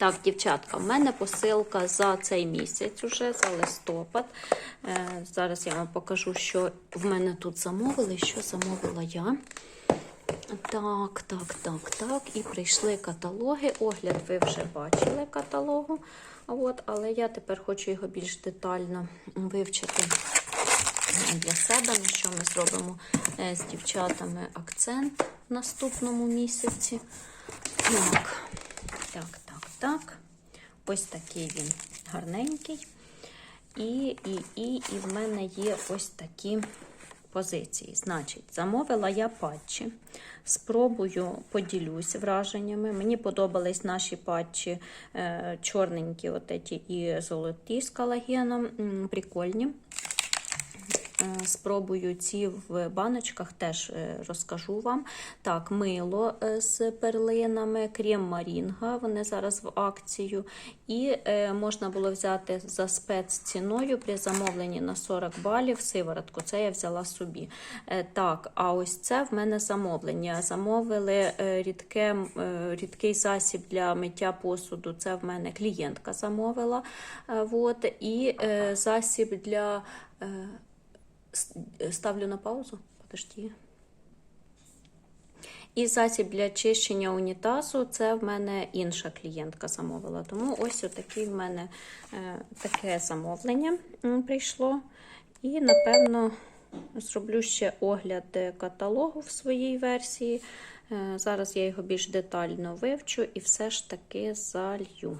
Так, дівчатка, в мене посилка за цей місяць уже, за листопад. Е, зараз я вам покажу, що в мене тут замовили, що замовила я. Так, так, так, так. І прийшли каталоги. Огляд ви вже бачили каталогу. От, але я тепер хочу його більш детально вивчити для себе, на що ми зробимо е, з дівчатами акцент в наступному місяці. Так, так, так. Ось такий він гарненький. І, і, і, і в мене є ось такі позиції. Значить, замовила я патчі. Спробую поділюсь враженнями. Мені подобались наші патчі е, чорненькі, от ці і золоті з колагеном. Прикольні. Е, Спробую ці в баночках, теж е, розкажу вам. Так, мило е, з перлинами, крем Марінга, вони зараз в акцію. І можна було взяти за спецціною при замовленні на 40 балів сиворотку. Це я взяла собі. Так, а ось це в мене замовлення. Замовили рідке, рідкий засіб для миття посуду. Це в мене клієнтка замовила. Вот, і засіб для. С- Ставлю на паузу. Подожди. І засіб для чищення унітазу це в мене інша клієнтка замовила. Тому ось отакий в мене е, таке замовлення прийшло. І, напевно, зроблю ще огляд каталогу в своїй версії. Е, зараз я його більш детально вивчу і все ж таки залью.